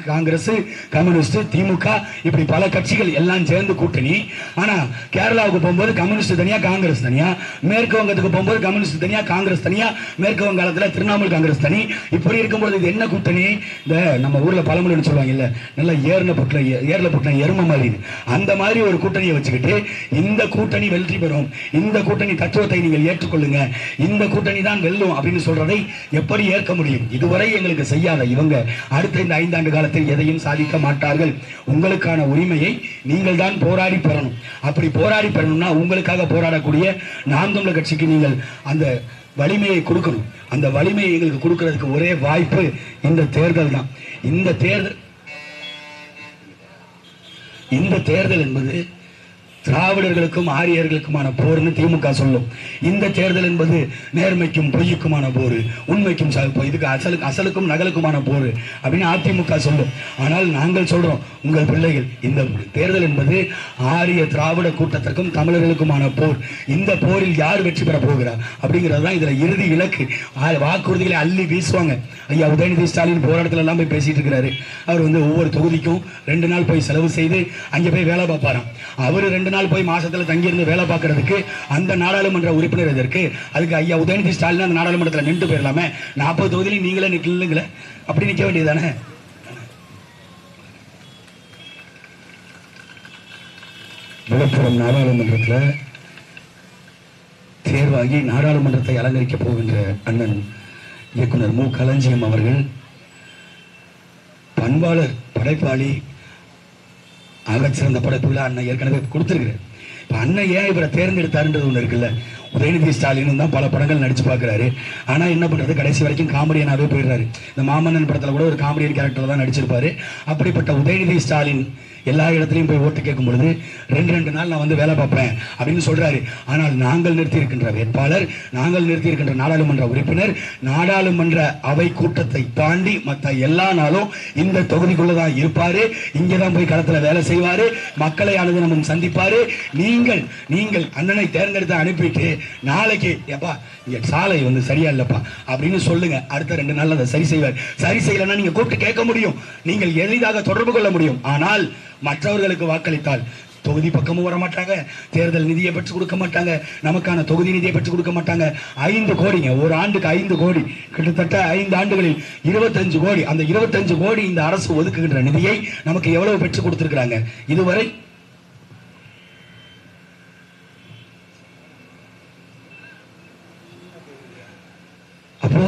காங்கிரஸ் கம்யூனிஸ்ட் திமுக இப்படி பல கட்சிகள் எல்லாம் சேர்ந்து கூட்டணி. ஆனா கேரளாவுக்கு போகும்போது கம்யூனிஸ்ட் தனியா காங்கிரஸ் தனியா? மேற்கு வங்கத்துக்கு போகும்போது கம்யூனிஸ்ட் தனியா காங்கிரஸ் தனியா? மேற்கு வங்காளத்துல திரிணாமுல் காங்கிரஸ் தனி. இப்படி இருக்கும்போது இது என்ன கூட்டணி? இந்த நம்ம ஊர்ல பழமொழின்னு சொல்லுவாங்க இல்ல நல்லா ஏர்ல புட்டில ஏர்ல புட்டின எரும மாதிரி. அந்த மாதிரி ஒரு கூட்டணியை வச்சுக்கிட்டு இந்த கூட்டணி வெற்றி பெறும். இந்த கூட்டணி தத்துவத்தை நீங்கள் ஏற்றுக்கொள்ளுங்க. இந்த கூட்டணி தான் வெல்லும் அப்படின்னு சொல்றதை எப்படி ஏற்க முடியும்? இதுவரை எங்களுக்கு செய்யாத இவங்க. அடுத்த இந்த ஐந்தாண்டு காலத்தில் எதையும் சாதிக்க மாட்டார்கள். உங்களுக்கான உரிமையை நீங்கள் தான் போராடி பெறணும். அப்படி போராடி பெறணும்னா உங்களுக்காக போராடக்கூடிய நாம் தமிழர் கட்சிக்கு நீங்கள் அந்த வலிமையை கொடுக்கணும். அந்த வலிமையை எங்களுக்கு கொடுக்கறதுக்கு ஒரே வாய்ப்பு இந்த தேர்தல் தான். இந்த தேர்தல் இந்த தேர்தல் என்பது திராவிடர்களுக்கும் ஆரியர்களுக்குமான போர்னு திமுக சொல்லும். இந்த தேர்தல் என்பது நேர்மைக்கும் பொய்யுக்குமான போர் உண்மைக்கும் இதுக்கு அசலுக்கு அசலுக்கும் நகலுக்குமான போர் அப்படின்னு அதிமுக சொல்லும். ஆனால் நாங்கள் சொல்றோம் உங்கள் பிள்ளைகள் இந்த தேர்தல் என்பது ஆரிய திராவிட கூட்டத்திற்கும் தமிழர்களுக்குமான போர். இந்த போரில் யார் வெற்றி பெற போகிறார் அப்படிங்கிறது தான் இதுல இறுதி இலக்கு. வாக்குறுதிகளை அள்ளி வீசுவாங்க. ஐயா உதயநிதி ஸ்டாலின் போராட்டத்துல எல்லாம் போய் பேசிட்டு இருக்கிறாரு. அவர் வந்து ஒவ்வொரு தொகுதிக்கும் ரெண்டு நாள் போய் செலவு செய்து அங்கே போய் வேலை பார்ப்பாராம். அவர் ரெண்டு நாள் போய் மாசத்துல தங்கியிருந்து வேலை பார்க்கறதுக்கு அந்த நாடாளுமன்ற உறுப்பினர் இதற்கு அதுக்கு ஐயா உதயநிதி ஸ்டாலின் அந்த நாடாளுமன்றத்தில் நின்று போயிடலாமே நாற்பது தொகுதியிலும் நீங்களே நிக்கலுங்களே அப்படி நிக்க வேண்டியதானே விழுப்புரம் நாடாளுமன்றத்தில் தேர்வாகி நாடாளுமன்றத்தை அலங்கரிக்க போகின்ற அண்ணன் இயக்குனர் மு. களஞ்சியம் அவர்கள் பண்பாளர் படைப்பாளி ஆகச்சிறந்த படைப்புகளை அண்ணன் ஏற்கனவே கொடுத்துருக்கிறார். இப்ப அண்ணன் ஏன் இவரை தேர்ந்தெடுத்தாருன்றது ஒன்று இருக்குல்ல? உதயநிதி ஸ்டாலின் தான் பல படங்கள் நடிச்சு பார்க்குறாரு. ஆனா என்ன பண்றது? கடைசி வரைக்கும் காமெடியனாவே போயிடுறாரு. இந்த மாமன்னன் படத்துல கூட ஒரு காமெடியன் கேரக்டர் தான் நடிச்சிருப்பாரு. அப்படிப்பட்ட உதயநிதி ஸ்டாலின் எல்லா இடத்துலையும் போய் ஓட்டு கேட்கும் பொழுது ரெண்டு ரெண்டு நாள் நான் வந்து வேலை பார்ப்பேன் அப்படின்னு சொல்றாரு. ஆனால் நாங்கள் நிறுத்தி இருக்கின்ற வேட்பாளர் நாங்கள் நிறுத்தி இருக்கின்ற நாடாளுமன்ற உறுப்பினர் நாடாளுமன்ற அவை கூட்டத்தை தாண்டி மற்ற எல்லா நாளும் இந்த தொகுதிக்குள்ள தான் இருப்பாரு. இங்கே தான் போய் களத்துல வேலை செய்வாரு. மக்களை அனுதினமும் சந்திப்பாரு. நீங்கள் நீங்கள் அண்ணனை தேர்ந்தெடுத்து அனுப்பிட்டு நாளைக்கு எப்பா இங்க சாலை வந்து சரியா இல்லப்பா அப்படின்னு சொல்லுங்க. அடுத்த ரெண்டு நாள் அதை சரி செய்வார். சரி செய்யலைன்னா நீங்க கூப்பிட்டு கேட்க முடியும். நீங்கள் எளிதாக தொடர்பு கொள்ள முடியும். ஆனால் மற்றவர்களுக்கு வாக்களித்தால் தொகுதி பக்கமும் வர மாட்டாங்க தேர்தல் நிதியை பெற்று கொடுக்க மாட்டாங்க. நமக்கான தொகுதி நிதியை பெற்று கொடுக்க மாட்டாங்க. ஐந்து கோடிங்க. ஒரு ஆண்டுக்கு ஐந்து கோடி. கிட்டத்தட்ட ஐந்து ஆண்டுகளில் இருபத்தஞ்சு கோடி. அந்த இருபத்தஞ்சு கோடி இந்த அரசு ஒதுக்குகின்ற நிதியை நமக்கு எவ்வளவு பெற்று கொடுத்திருக்கிறாங்க? இதுவரை அப்போ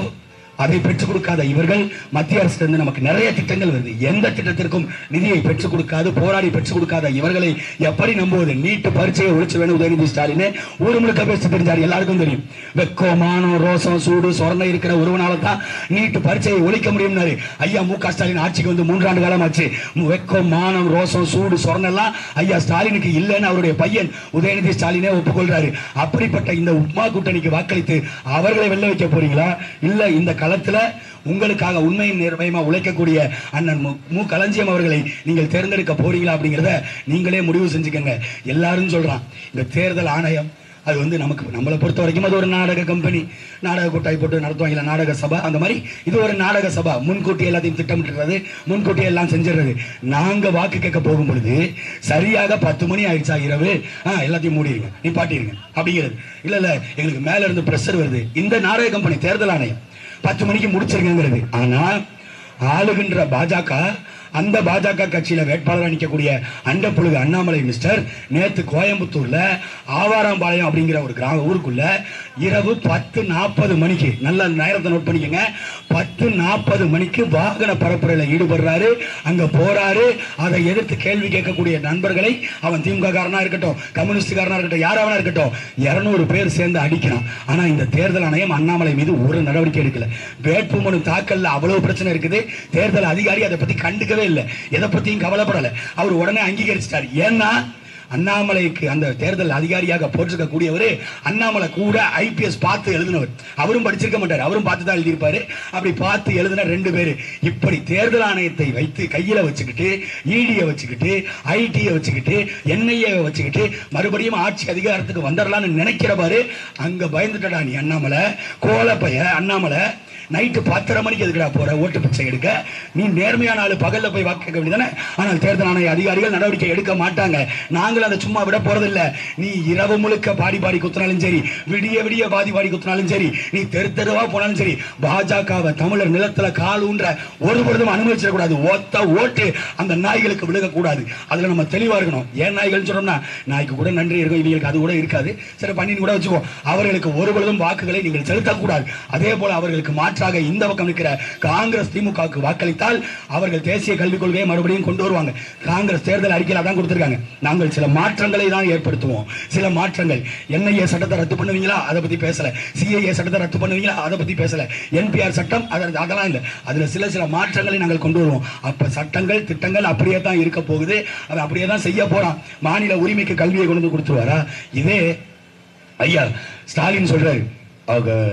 அதை பெற்றுக் கொடுக்காத இவர்கள் மத்திய அரசு இருந்து நமக்கு நிறைய திட்டங்கள் வருது. எந்த திட்டத்திற்கும் நிதியை பெற்றுக் கொடுக்காது போராடி பெற்றுக் கொடுக்காத இவர்களை எப்படி நம்புவது? நீட்டு பரீட்சையை ஒழிச்சு வேணும் உதயநிதி ஸ்டாலின். ஊர் முழுக்க பேசி தெரிஞ்சார் எல்லாருக்கும் தெரியும். வெக்கம் மானம் ரோசம் சூடு சொரணை இருக்கிற ஒருவனால தான் நீட்டு பரீட்சையை ஒழிக்க முடியும்னாரு. ஐயா மு க ஸ்டாலின் ஆட்சிக்கு வந்து மூன்றாண்டு காலம் ஆச்சு வெக்கம் மானம் ரோசம் சூடு சொரணை எல்லாம் ஐயா ஸ்டாலினுக்கு இல்லைன்னு அவருடைய பையன் உதயநிதி ஸ்டாலினே ஒப்புக்கொள்றாரு. அப்படிப்பட்ட இந்த உப்மா கூட்டணிக்கு வாக்களித்து அவர்களை வெல்ல வைக்க போறீங்களா? இல்ல இந்த களத்தில் உங்களுக்காக உண்மையின் நேர்மையுமா உழைக்கக்கூடிய அண்ணன் மு- மு களஞ்சியம் அவர்களை நீங்கள் தேர்ந்தெடுக்க போறீங்களா அப்படிங்கிறத நீங்களே முடிவு செஞ்சுக்கோங்க. எல்லாரும் சொல்கிறான் இந்த தேர்தல் ஆணையம் அது வந்து நமக்கு நம்மளை பொறுத்த வரைக்கும் அது ஒரு நாடக கம்பெனி நாடக கூட்டாய் போட்டு நடத்துவாங்க இல்லை நாடக சபா அந்த மாதிரி இது ஒரு நாடக சபா. முன்கூட்டி எல்லாத்தையும் திட்டமிட்டுறது முன்கூட்டி எல்லாம் செஞ்சிடுறது. நாங்கள் வாக்கு கேட்க போகும் பொழுது சரியாக பத்து மணி ஆயிடுச்சா இரவு? ஆ எல்லாத்தையும் மூடிடுங்க நீ பாட்டிடுங்க அப்படிங்கிறது. இல்லை இல்லை எங்களுக்கு மேலே இருந்து ப்ரெஷர் வருது. இந்த நாடக கம்பெனி தேர்தல் ஆணையம். பத்து மணிக்கு முடிச்சிருக்கேங்கிறது ஆனா ஆளுகின்ற பாஜக அந்த பாஜக கட்சியில வேட்பாளராக நிற்கக்கூடிய அண்டப்புழுகு அண்ணாமலை மிஸ்டர் நேத்து கோயம்புத்தூர்ல ஆவாராம்பாளையம் அப்படிங்கிற ஒரு கிராம ஊருக்குள்ள இரவு பத்து நாற்பது மணிக்கு நல்ல நேரத்தை நோட் பண்ணிக்கங்க பத்து நாற்பது மணிக்கு வாகன பரப்புரையில் ஈடுபடுறாரு அங்க போறாரு அதை எதிர்த்து கேள்வி கேட்கக்கூடிய நண்பர்களை அவன் திமுக காரனா இருக்கட்டும் கம்யூனிஸ்ட் காரனா இருக்கட்டும் யாராவனா இருக்கட்டும் இருநூறு பேர் சேர்ந்து அடிக்கிறான் ஆனா இந்த தேர்தல் ஆணையம் அண்ணாமலை மீது ஒரு நடவடிக்கை எடுக்கல. வேட்புமனு தாக்கல்ல அவ்வளவு பிரச்சனை இருக்குது. தேர்தல் அதிகாரி அதை பத்தி கண்டுக்கவே இல்லை. எதை பத்தியும் கவலைப்படலை. அவர் உடனே அங்கீகரிச்சிட்டார். ஏன்னா அண்ணாமலைக்கு அந்த தேர்தல் அதிகாரியாக போட்டிருக்கக்கூடியவர் அண்ணாமலை கூட ஐபிஎஸ் பார்த்து எழுதினவர். அவரும் படிச்சிருக்க மாட்டார் அவரும் பார்த்து தான் எழுதியிருப்பாரு. அப்படி பார்த்து எழுதின ரெண்டு பேர். இப்படி தேர்தல் ஆணையத்தை வைத்து கையில் வச்சுக்கிட்டு இடியை வச்சுக்கிட்டு ஐடியை வச்சுக்கிட்டு என்ஐஏ வச்சுக்கிட்டு மறுபடியும் ஆட்சி அதிகாரத்துக்கு வந்துடலாம்னு நினைக்கிறவாரு அங்கே பயந்துட்டடா நீ அண்ணாமலை. கோலப்பைய அண்ணாமலை. நைட்டு பத்தரை மணிக்கு எதுக்குடா போற? ஓட்டு பிச்சை எடுக்க. நீ நேர்மையான ஆளு பகல்ல போய் வாக்கு கேட்க வேண்டியதானே ஆனால் தேர்தல் ஆணைய அதிகாரிகள் நடவடிக்கை எடுக்க மாட்டாங்க. நாங்கள் அதை சும்மா விட போறதில்ல. நீ இரவு முழுக்க பாடி பாடி குத்தினாலும் சரி விடிய விடிய பாதி பாடி குத்தினாலும் சரி நீ தெரு தெருவா போனாலும் சரி பாஜகவை தமிழர் நிலத்துல காலுன்ற ஒரு பொழுதும் அனுமதிச்சிடக்கூடாது ஒத்த ஓட்டு அந்த நாய்களுக்கு விழுகக்கூடாது அதுல நம்ம தெளிவா இருக்கணும். ஏன் நாய்கள் சொன்னோம்னா நாய்க்கு கூட நன்றி இருக்கும் இவங்களுக்கு அது கூட இருக்காது. சரி பண்ணின்னு கூட வச்சுக்கோ அவர்களுக்கு ஒரு பொழுதும் வாக்குகளை நீங்கள் செலுத்தக்கூடாது அதே போல அவர்களுக்கு மாற்றாக இந்த பக்கம் இருக்கிற காங்கிரஸ் திமுகவுக்கு வாக்களித்தால் அவர்கள் தேசிய கல்விக் கொள்கையை மறுபடியும் கொண்டு வருவாங்க. காங்கிரஸ் தேர்தல் அறிக்கையில் தான் கொடுத்திருக்காங்க. நாங்கள் சில மாற்றங்களை தான் ஏற்படுத்துவோம். சில மாற்றங்கள். என்ஐஏ சட்டத்தை ரத்து பண்ணுவீங்களா? அதை பத்தி பேசல. சிஐஏ சட்டத்தை ரத்து பண்ணுவீங்களா? அதை பத்தி பேசல. என்பிஆர் சட்டம் அது- அதெல்லாம் இல்லை. அதுல சில சில மாற்றங்களை நாங்கள் கொண்டு வருவோம். அப்ப சட்டங்கள் திட்டங்கள் அப்படியே தான் இருக்க போகுது. அதை அப்படியே தான் செய்ய போறான். மாநில உரிமைக்கு கல்வியை கொண்டு வந்து கொடுத்துருவாரா? இதே ஐயா ஸ்டாலின் சொல்றாரு. ஆக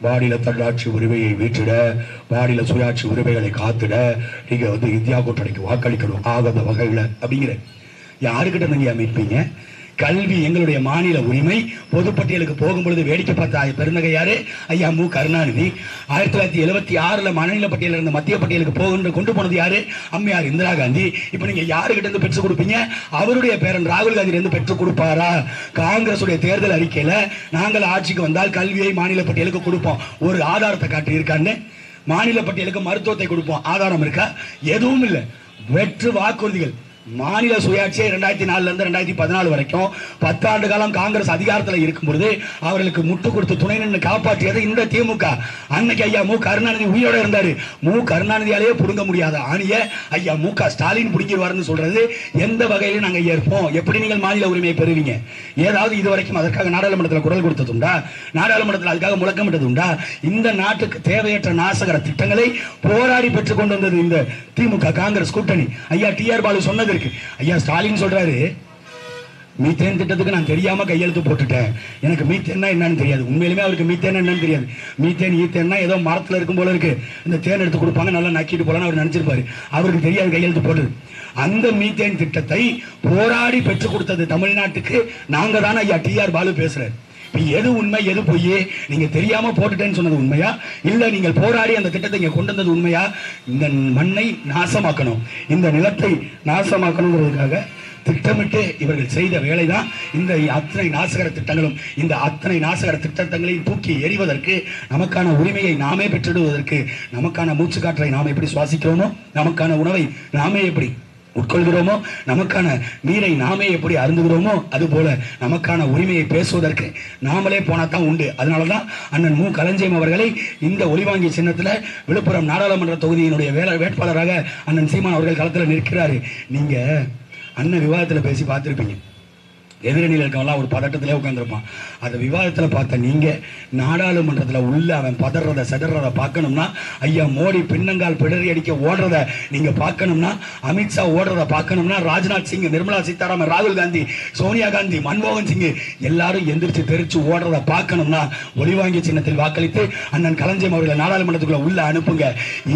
மாநில தன்னாட்சி உரிமையை வீற்றிட மாநில சுயாட்சி உரிமைகளை காத்திட நீங்க வந்து இந்தியா கூட்டணிக்கு வாக்களிக்கணும். ஆகாத வகையில் அப்படிங்கிற யாருக்கிட்ட நீங்க அமைப்பீங்க? கல்வி எங்களுடைய மாநில உரிமை. பொதுப்பட்டியலுக்கு போகும்பொழுது வேடிக்கை பார்த்த பெருந்தகை யாரு ஐயா மு. கருணாநிதி ஆயிரத்தி தொள்ளாயிரத்தி எழுபத்தி ஆறுல மாநில பட்டியலில் இருந்து மத்திய பட்டியலுக்கு போகின்ற கொண்டு போனது யாரு? அம்மையார் இந்திரா காந்தி. இப்ப நீங்க யாருக்கிட்ட இருந்து பெற்றுக் கொடுப்பீங்க? அவருடைய பேரன் ராகுல் காந்தி இருந்து பெற்றுக் கொடுப்பாரா? காங்கிரசுடைய தேர்தல் அறிக்கையில நாங்கள் ஆட்சிக்கு வந்தால் கல்வியை மாநில பட்டியலுக்கு கொடுப்போம். ஒரு ஆதாரத்தை காட்டி இருக்கான்னு. மாநில பட்டியலுக்கு மருத்துவத்தை கொடுப்போம். ஆதாரம் இருக்கா? எதுவும் இல்லை. வெற்று வாக்குறுதிகள். மாநில சுயாட்சியை ரெண்டாயிரத்தி நாலுல இருந்து ரெண்டாயிரத்தி பதினாலு வரைக்கும் பத்தாண்டு காலம் காங்கிரஸ் அதிகாரத்தில் இருக்கும் பொழுது அவர்களுக்கு முட்டு கொடுத்து துணை நின்று காப்பாற்றியது இந்த திமுக. அன்னைக்கு ஐயா மு கருணாநிதி உயிரோட இருந்தாரு. மு கருணாநிதியாலேயே புடுங்க முடியாத ஆணிய ஐயா மு க ஸ்டாலின் பிடிங்கிடுவாருன்னு சொல்றது எந்த வகையிலும் நாங்கள் ஏற்போம். எப்படி நீங்கள் மாநில உரிமையை பெறுவீங்க? ஏதாவது இது வரைக்கும் அதற்காக நாடாளுமன்றத்தில் குரல் கொடுத்ததுண்டா? நாடாளுமன்றத்தில் அதுக்காக முழக்கமிட்டது உண்டா இந்த நாட்டுக்கு தேவையற்ற நாசகர திட்டங்களை போராடி பெற்றுக் கொண்டு வந்தது இந்த திமுக காங்கிரஸ் கூட்டணி. ஐயா டி ஆர் பாலு சொன்னது இருக்கு. ஐயா ஸ்டாலின் சொல்றாரு மீத்தேன் திட்டத்துக்கு நான் தெரியாம கையெழுத்து போட்டுட்டேன். எனக்கு மீத்தேன்னா என்னன்னு தெரியாது. உண்மையிலுமே அவருக்கு மீத்தேன் என்னன்னு தெரியாது. மீத்தேன் ஈத்தேன்னா ஏதோ மரத்துல இருக்கும் போல இருக்கு. இந்த தேன் எடுத்து கொடுப்பாங்க நல்லா நக்கிட்டு போலான்னு அவர் நினைச்சிருப்பாரு. அவருக்கு தெரியாது கையெழுத்து போட்டது. அந்த மீத்தேன் திட்டத்தை போராடி பெற்றுக் கொடுத்தது தமிழ்நாட்டுக்கு நாங்க தானே ஐயா டி ஆர் பாலு பேசுறாரு. எது உண்மை எது பொய் நீங்க தெரியாம போட்டுட்டேன்னு சொன்னது உண்மையா? இல்ல நீங்கள் போராடி அந்த திட்டத்தை இங்க கொண்டு வந்தது உண்மையா? இந்த மண்ணை நாசமாக்கணும். இந்த நிலத்தை நாசமாக்கணுங்கிறதுக்காக திட்டமிட்டு இவர்கள் செய்த வேலைதான். இந்த அத்தனை நாசகர திட்டங்களும் இந்த அத்தனை நாசகர திட்டங்களையும் தூக்கி எறிவதற்கு நமக்கான உரிமையை நாமே பெற்றிடுவதற்கு நமக்கான மூச்சு காற்றை நாம் எப்படி சுவாசிக்கிறோமோ நமக்கான உணவை நாமே எப்படி உட்கொள்கிறோமோ? நமக்கான மீனை நாமே எப்படி அருந்துகிறோமோ அதுபோல நமக்கான உரிமையை பேசுவதற்கு நாமளே போனாதான் உண்டு. அதனால தான் அண்ணன் மு. கலஞ்சியம் அவர்களை இந்த ஒளிவாங்கி சின்னத்துல விழுப்புரம் நாடாளுமன்ற தொகுதியினுடைய வேலை வேட்பாளராக அண்ணன் சீமான் அவர்கள் களத்தில் நிற்கிறாரு. நீங்க அண்ணன் விவாதத்துல பேசி பார்த்திருப்பீங்க. எதிரணியில் இருக்கவெல்லாம் ஒரு பதட்டத்திலே உட்காந்துருப்பான் அந்த விவாதத்தில் பார்த்த நீங்கள் நாடாளுமன்றத்தில் உள்ள அவன் பதறத செதறத பார்க்கணும்னா ஐயா மோடி பின்னங்கால் பிடறி அடிக்க ஓடுறத நீங்கள் பார்க்கணும்னா அமித்ஷா ஓடுறத பார்க்கணும்னா ராஜ்நாத் சிங் நிர்மலா சீதாராமன் ராகுல் காந்தி சோனியா காந்தி மன்மோகன் சிங் எல்லாரும் எந்திரிச்சு தெரிச்சு ஓடுறத பார்க்கணும்னா ஒளிவாங்கி சின்னத்தில் வாக்களித்து அண்ணன் களஞ்சியம் அவர்களை நாடாளுமன்றத்துக்குள்ள உள்ள அனுப்புங்க.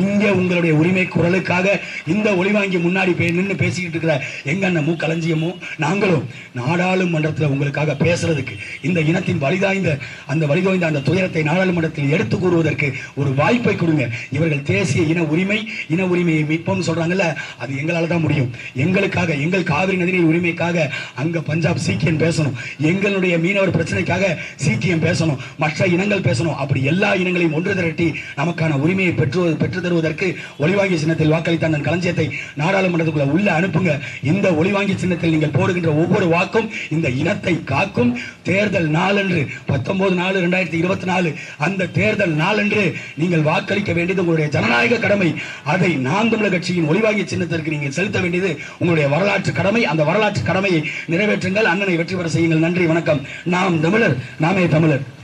இங்கே உங்களுடைய உரிமை குரலுக்காக இந்த ஒளிவாங்கி முன்னாடி போய் நின்று பேசிக்கிட்டு இருக்கிற எங்க அண்ணன் மு களஞ்சியமும் நாங்களும் நாடாளுமன்றத்தில் உங்களுக்காக பேசுறதுக்கு இந்த இனத்தின் வலிதாய்ந்த அந்த வலிதாய்ந்த அந்த துயரத்தை நாடாளுமன்றத்தில் எடுத்து கூறுவதற்கு ஒரு வாய்ப்பை கொடுங்க. இவர்கள் தேசிய இன உரிமை இன உரிமையை மீட்போம்னு சொல்றாங்கல்ல அது எங்களால தான் முடியும். எங்களுக்காக எங்கள் காவிரி நதிநீர் உரிமைக்காக அங்க பஞ்சாப் சீக்கியம் பேசணும். எங்களுடைய மீனவர் பிரச்சனைக்காக சீக்கியம் பேசணும். மற்ற இனங்கள் பேசணும். அப்படி எல்லா இனங்களையும் ஒன்று திரட்டி நமக்கான உரிமையை பெற்று பெற்று தருவதற்கு ஒளிவாங்கி சின்னத்தில் வாக்களித்த அந்த களஞ்சியத்தை நாடாளுமன்றத்துக்குள்ள உள்ள அனுப்புங்க. இந்த ஒளிவாங்கி சின்னத்தில் நீங்கள் போடுகின்ற ஒவ்வொரு வாக்கும் இந்த இனத்தை காக்கும் தேர்தல் நாளன்று பத்தொன்பது நாலு ரெண்டாயிரத்தி இருபத்தி நாலு அந்த தேர்தல் நாளன்று நீங்கள் வாக்களிக்க வேண்டியது உங்களுடைய ஜனநாயக கடமை. அதை நாம் தமிழர் கட்சியின் ஒளிவாங்கி சின்னத்திற்கு நீங்கள் செலுத்த வேண்டியது உங்களுடைய வரலாற்று கடமை. அந்த வரலாற்று கடமையை நிறைவேற்றுங்கள். அண்ணனை வெற்றி பெற செய்யுங்கள். நன்றி வணக்கம். நாம் தமிழர் நாமே தமிழர்.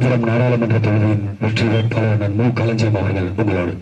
காஞ்சிபுரம் நாடாளுமன்ற தொகுதியின் வெற்றி வேட்பாளர் மு களஞ்சியம் அவர்கள் உங்களோடு.